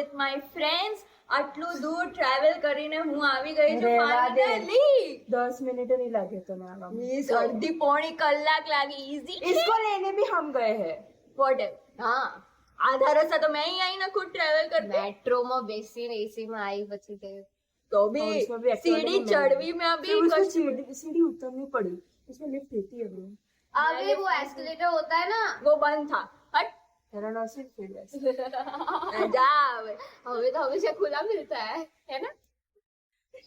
With my friends આટલું દૂર travel કરીને હું આવી ગઈ છું રહેવા દે. finally. दस मिनट नहीं लगे तो मैं आवाम Please, અડધી પોણી કલાક લાગી ઈઝી इसको लेने भी हम गए हैं વોટ હા આધા રસ્તા તો મેં અહીં આવીને ખુદ ટ્રાવેલ કરતી મેટ્રોમાં બેસીને એસી માં આવી પછી તે તો और भी उसमें भी एक्टिवा सीढ़ी नहीं मिली। चढ़वी में फिर अभी उसको कष्ट सीढ़ी सीढ़ी उतरनी पड़ी उसमें लिफ्ट देती है bro अबे वो एस्केलेटर होता है ना वो बंद था हट वाराणसी फिर ऐसे जा हमें तो हमेशा खुला मिलता है है ना?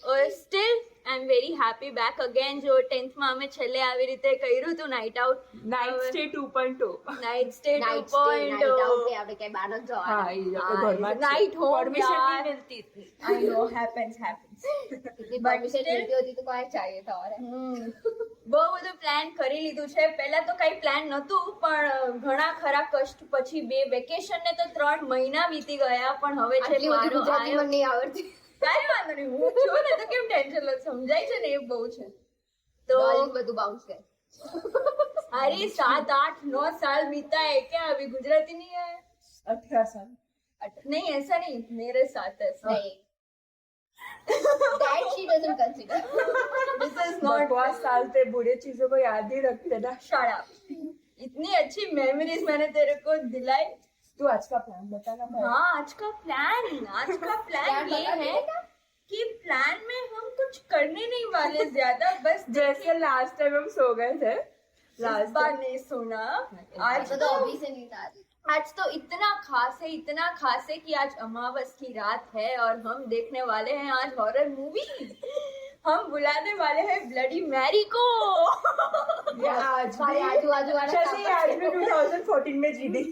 और still I am very happy back again जो 10th માં અમે છેલ્લે આવી રીતે કર્યું હતું night out night stay 2.2 night stay night stay night out આપણે ક્યાંય બહાર નથી हाँ જવાના ये हाँ, तो घर में night home परमिशन यार। नहीं मिलती इतनी आई नो हैपेंस हैपेंस એટલી But પરમિશન still- મિલતી હોતી તો કોઈ चाहिए था और બહુ બધું પ્લાન કરી લીધું છે પહેલા તો કઈ પ્લાન નહોતું પણ ઘણા ખરા કષ્ટ પછી બે વેકેશન ને તો ત્રણ મહિના વીતી ગયા પણ હવે છે આટલી બધી મારો ગુજરાતી આયો- મને નહીં આવડતી કાંઈ વાંધો નહીં હું છું ને તો કેમ ટેન્શન લો સમજાય છે ને એ બહુ છે તો ડોલિંગ બધું બાઉન્સ કરે अरे सात आठ नौ साल बीता है क्या अभी गुजराती नहीं है अठारह साल अठ- नहीं ऐसा नहीं मेरे साथ ऐसा नहीं that she doesn't consider this is not बकवास साल थे बुरे चीजों को याद ही रखते ना शट अप इतनी अच्छी मेमोरीज मैंने तेरे को दिलाई तू आज का प्लान बताना भाई हाँ आज का प्लान आज का प्लान ये है? कि प्लान में हम कुछ करने नहीं वाले ज़्यादा बस जैसे लास्ट टाइम हम सो गए थे। लास्ट बार नहीं सुना। आज तो तो अभी से नहीं था आज तो इतना खास है इतना खास है कि आज अमावस की रात है और हम देखने वाले हैं आज हॉरर मूवी हम बुलाने वाले हैं ब्लडी मैरी को। आज भी आजू बाजू वाला आज भी 2014 में जी दी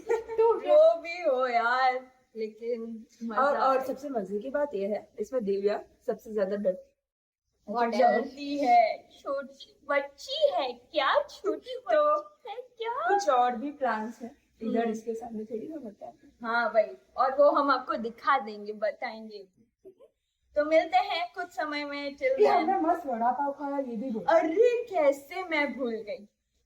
भी हो यार लेकिन और और सबसे मज़े की बात ये है इसमें दिव्या सबसे ज़्यादा डर What है छोटी बच्ची है क्या? छोटी तो है क्या? कुछ और भी प्लान्स है इधर इसके सामने थोड़ी ना बताते हाँ। भाई और वो हम आपको दिखा देंगे बताएँगे। तो मिलते हैं कुछ समय में till ये then. हमने मस्त वड़ा पाव खाया ये भी बोल અરે કેસે મેં ભૂલ ગઈ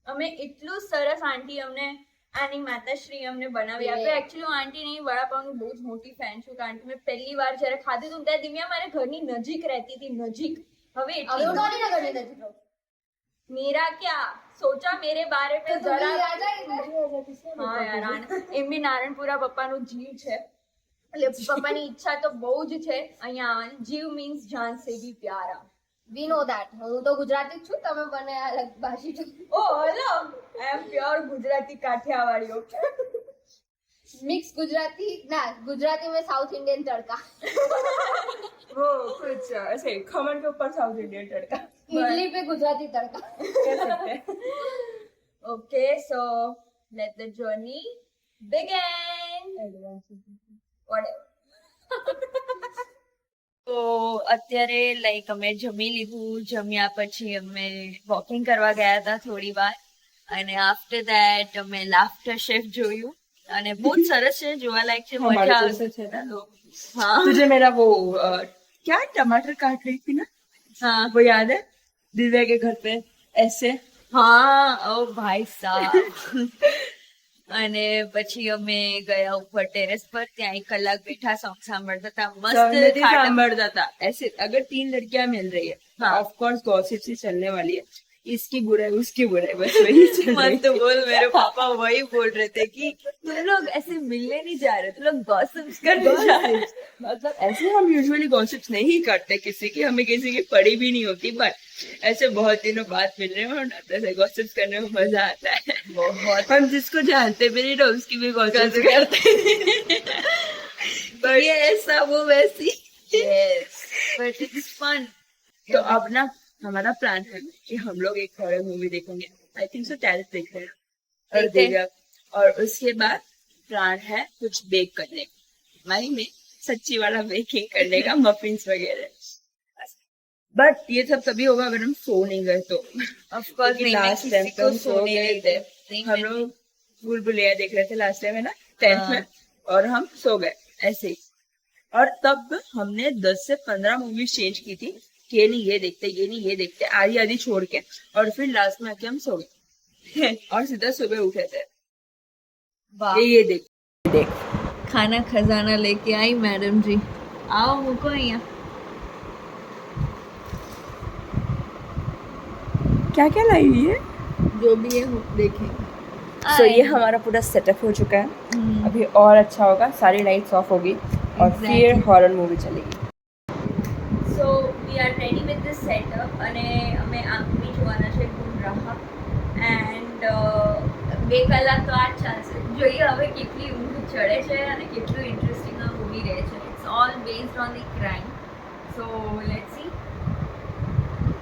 અમે એટલું સરસ આંટી અમને આની માતાશ્રી અમને બનાવી આપે Yeah. એકચ્યુઅલી હું આંટીની વડાપાવની બહુ જ મોટી ફેન છું કારણ કે મેં પહેલી વાર જ્યારે ખાધું હતું ત્યારે દિવ્યા મારા ઘરની નજીક રહેતી હતી નજીક હવે अभी એટલી उन्होंने ना करने नजर लो મેરા ક્યા સોચા મેરે બારે પે तो तुम જરા भी आ जाएंगे હા યાર આણ- એમ બી નારણપુરા પપ્પાનું જીવ છે એટલે પપ્પાની ઈચ્છા તો બહુ જ છે અહીંયા આવવાની જીવ મીન્સ જાન સે ભી પ્યારા વી નો દેટ હું તો ગુજરાતી જ છું તમે બને અલગ ભાષી છો ઓ hello I am pure Gujarati Kathiyawadi okay mix Gujarati ना गुजराती में साउथ इंडियन तड़का वो कुछ ऐसे खमन के ऊपर साउथ इंडियन तड़का इडली पे गुजराती तड़का कह सकते हैं Okay, so let the journey begin. Whatever. તો અત્યારે લાઈક અમે જમી લીધું જમ્યા પછી અમે વોકિંગ કરવા ગયા હતા થોડી વાર અને આફ્ટર ધેટ અમે લાફ્ટર શેફ જોયું અને બહુ જ સરસ છે જોવાલાયક છે हमारे મજા जैसे આવશે थे ना लोग હા तुझे मेरा वो अ, क्या टमाटर काट रही थी ना હા वो याद है दिव्या के घर पे ऐसे હા ઓ ભાઈ સાહેબ અને પછી અમે ગયા ઉપર ટેરેસ પર ત્યાં એક કલાક બેઠા સોંગ સાંભળતા હતા મસ્ત संगति ખાટા- सांभरता था ऐसे अगर तीन लड़कियां मिल रही है हाँ। ऑफ कोर्स गॉसिप से चलने वाली है इसकी बुराई उसकी बुराई बस वही मत तो बोल मेरे पापा वही बोल रहे थे कि तुम लोग ऐसे मिलने नहीं जा रहे तुम लोग गॉसिप्स करने जा रहे हो। मतलब ऐसे हम यूजुअली गॉसिप्स नहीं करते किसी की हमें किसी की पड़ी भी नहीं होती बट ऐसे बहुत दिनों बाद मिल रहे हो तो ऐसे गॉसिप्स करने में मज़ा आता है। बहुत। हम जिसको जानते भी नहीं ना उसकी भी गॉसिप्स करते but ये ऐसा वो वैसी। Yes but it's fun तो अब ना हमारा प्लान है कि हम लोग एक हॉरर मूवी देखेंगे। आई थिंक सो टेरिस देख रहे हैं। और और उसके बाद प्लान है कुछ बेक करने का। मानी में सच्ची वाला बेकिंग करने का मफिन्स वगैरह। बट ये सब तभी होगा अगर हम सो नहीं गए तो मैं लास्ट टाइम तो हम सो सोने गए थे। हम लोग भूल भुलैया देख रहे थे लास्ट टाइम है ना? टेंथ हाँ। में और हम सो गए ऐसे ही। और तब हमने दस से पंद्रह मूवीज़ चेंज की थी। ये नहीं ये देखते ये नहीं ये देखते आधी आधी छोड़ के। और फिर लास्ट में आके हम सो गए। और सीधा सुबह उठे थे। ये ये देख। देख। खाना खजाना लेके आई मैडम जी। आओ मुको यहाँ क्या क्या लाई हुई है? जो भी है देखेंगे। सो so, ये हमारा पूरा सेटअप हो चुका है। हम्म। अभी और अच्छा होगा सारी लाइट्स ऑफ़ होगी। और exactly. फिर हॉरर मूवी चलेगी। we are ready with this setup અને અમે આ મૂવી જોવાના છે ગુમરાહ એન્ડ બે કલાક તો આ જ ચાલશે જોઈએ હવે કેટલી ઊંઘ ચડે છે અને કેટલું ઇન્ટરેસ્ટિંગ આ મૂવી રહે છે it's all based on the crime so let's see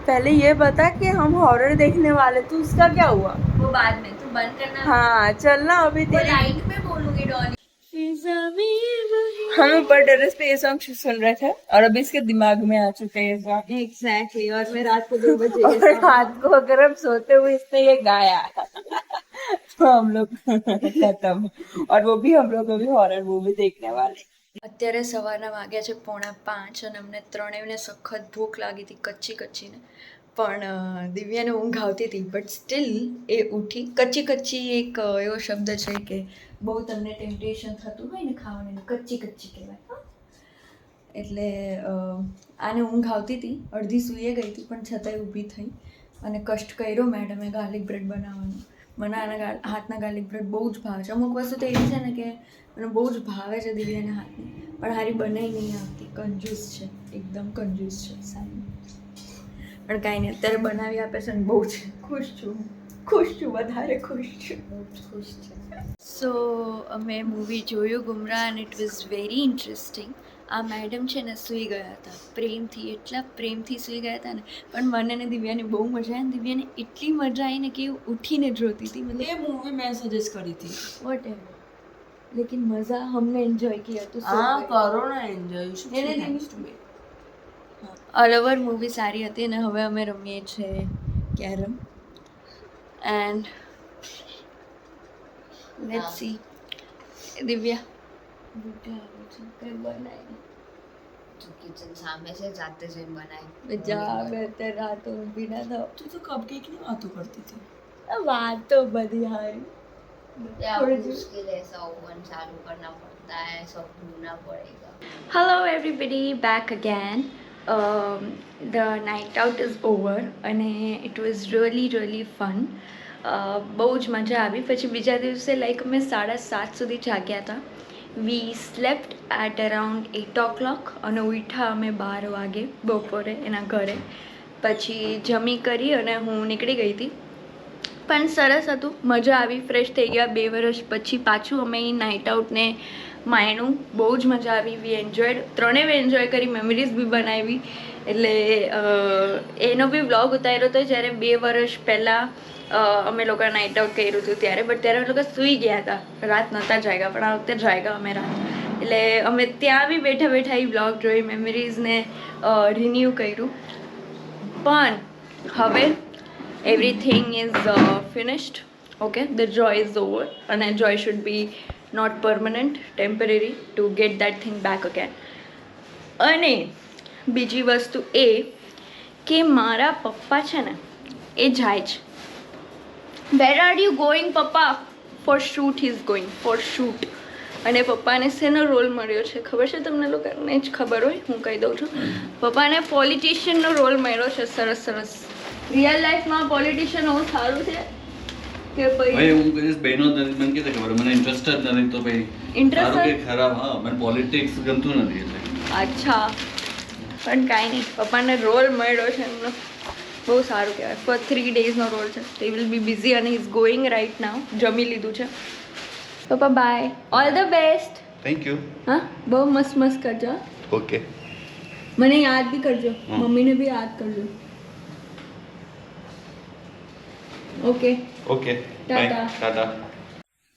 पहले ये बता कि हम हॉरर देखने वाले तो उसका क्या हुआ वो बाद में तू बंद करना हाँ चलना अभी वो तेरी लाइट में बोलूंगी डॉली हम ऊपर टेरेस पे ये सॉन्ग सुन रहे थे और अभी इसके दिमाग में आ चुके हैं ये सॉन्ग एग्जैक्टली और मैं रात को दो बजे और रात को अगर हम सोते हुए इसने ये गाया तो हम लोग खत्म और वो भी हम लोग अभी हॉरर मूवी देखने वाले અત્યારે સવારના વાગ્યા છે પોણા પાંચ અને અમને ત્રણેયને સખત ભૂખ લાગી હતી કચ્ચી કચ્ચીને પણ દિવ્યાને ઊંઘ આવતી હતી બટ સ્ટીલ એ ઉઠી કચ્ચી કચ્ચી એક એવો શબ્દ છે કે બહુ તમને ટેમ્પટેશન થતું હોય ને ખાવાનું કચ્ચી કચ્ચી કહેવાય એટલે આને ઊંઘ આવતી હતી, અડધી સૂઈએ ગઈ હતી, પણ છતાંય ઊભી થઈ અને કષ્ટ કર્યો મેડમે ગાર્લિક બ્રેડ બનાવવાનું. મને આના હાથના ગાર્લિક બ્રેડ બહુ જ ભાવે છે. અમુક વસ્તુ તો એવી છે ને કે મને બહુ જ ભાવે છે દિવ્યાના હાથની, પણ હારી બનાવી નહીં આવતી. કંજૂસ છે, એકદમ કંજૂસ છે સારી પણ કાંઈ નહીં અત્યારે બનાવી આપે છે બહુ જ. ખુશ છું. ખુશ છું વધારે ખુશ છું. ખુશ છું. સો અમે મૂવી જોયું Gumraah and it was very interesting આ મેડમ છે ને સૂઈ ગયા હતા. પ્રેમથી એટલા પ્રેમથી સૂઈ ગયા હતા ને. પણ મને ને દિવ્યાને બહુ મજા આવી દિવ્યાને એટલી મજા આવી ને કે ઉઠીને જોતી હતી. મતલબ એ મૂવી મેં સજેસ્ટ કરી હતી. વોટ એવર લેકિન મજા હમને એન્જોય કિયા તો હા કરો ને એન્જોય એને ઓલ ઓવર મૂવી સારી હતી અને હવે અમે રમીએ છીએ carrom. And let's see Divya. સામે છે જાતે જઈને બનાવી. જા બે તે રાત ઊંઘી ના થાવ. તું તો કપકેકની કરતી હતી. વાત તો બધી હારી. મુશ્કિલ હે સૌ વન કરના પડતા હે સૌ ભૂલના પડેગા hello everybody back again again. Night out is over અને it was really really. Uh, બહુ જ મજા આવી પછી બીજા દિવસે લાઈક અમે સાડા સાત સુધી જાગ્યા હતા we slept at around eight o'clock અને ઉઠા અમે બાર વાગે બપોરે એના ઘરે પછી જમી કરી અને હું નીકળી ગઈ હતી પણ સરસ હતું. મજા આવી ફ્રેશ થઈ ગયા. બે વર્ષ પછી પાછું અમે નાઇટ આઉટને માણ્યું બહુ જ મજા આવી. વી એન્જોયડ ત્રણેય એન્જોય કરી મેમરીઝ બી બનાવી. એટલે એનો બી વ્લોગ ઉતાર્યો હતો જ્યારે બે વર્ષ પહેલાં અમે લોકો નાઇટ આઉટ કર્યું હતું ત્યારે. બટ ત્યારે અમે લોકો સૂઈ ગયા હતા. રાત નહોતા જાગ્યા, પણ આ વખતે જાગ્યા અમે રાત. એટલે અમે ત્યાં બી બેઠા બેઠા એ વ્લોગ જોઈ મેમરીઝને રિન્યૂ કર્યું. પણ, હવે everything is uh, finished okay? The joy is over and joy should be not permanent temporary to get that thing back અને બીજી વસ્તુ એ કે મારા પપ્પા છે ને એ જાય છે. વેર આર યુ ગોઈંગ પપ્પા? For shoot is going for shoot અને પપ્પાને શેનો રોલ મળ્યો છે? ખબર છે તમને લોકોને? જ ખબર હોય હું કહી દઉં છું. પપ્પાને પોલિટિશિયનનો રોલ મળ્યો છે સરસ સરસ. રિયલ લાઈફમાં પોલિટિશિયન સારું છે? કે ભાઈ ભાઈ હું કહીશ બહેનો નથી મને કીધે ખબર? મને ઇન્ટરેસ્ટ જ નથી તો ભાઈ Interest કે ખરાબ હા મને પોલિટિક્સ ગમતું નથી એટલે. અચ્છા. પણ કાંઈ નહીં પપ્પાને રોલ મળ્યો છે એમનો. બહુ સારું કહેવાય. ફોર થ્રી ડેઝનો રોલ છે. તો વિલ બી બિઝી અને ઇઝ ગોઈંગ રાઈટ નાવ જમી લીધું છે. પપ્પા bye all the best thank you હા? બહુ મસ્ત મસ્ત કરજો ઓકે મને યાદ બી કરજો. મમ્મીને બી યાદ કરજો. Okay okay tata. Tata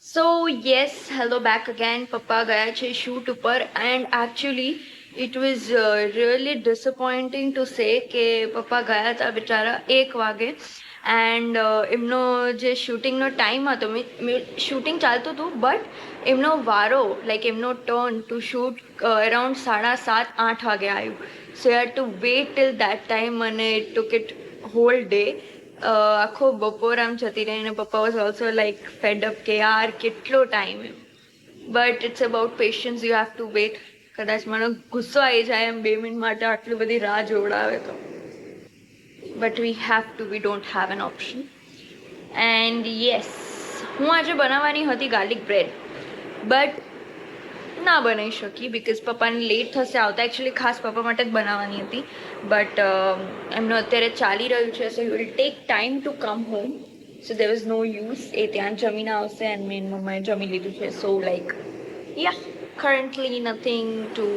so yes hello back again પપ્પા ગયા છે શૂટ ઉપર and actually it was really disappointing to say કે પપ્પા ગયા હતા બિચારા એક વાગે એન્ડ એમનો જે શૂટિંગનો ટાઈમ હતો શૂટિંગ ચાલતું હતું બટ એમનો વારો લાઈક એમનો ટર્ન ટુ શૂટ અરાઉન્ડ સાડા સાત આઠ વાગે આવ્યું so had to wait till that time અને it took it whole day આખો બપોર આમ જતી રહી અને પપ્પા was also like fed up કે યાર કેટલો time M. But it's about patience you have to wait કદાચ મને ગુસ્સો આવી જાય એમ બે મિનિટ માટે આટલી બધી રાહ જોવડાવે તો. But we have to we don't have an option and yes હું આજે બનાવવાની હતી ગાર્લિક બ્રેડ બટ ના બનાવી શકી બિકોઝ પપ્પાને લેટ થશે આવતા. એકચ્યુઅલી ખાસ પપ્પા માટે જ બનાવવાની હતી. બટ એમનું અત્યારે ચાલી રહ્યું છે so you will take time to come home so there is no use એ ત્યાં જમીને આવશે એન્ડ મેન મમ્માએ જમી લીધું છે. So like yeah currently nothing to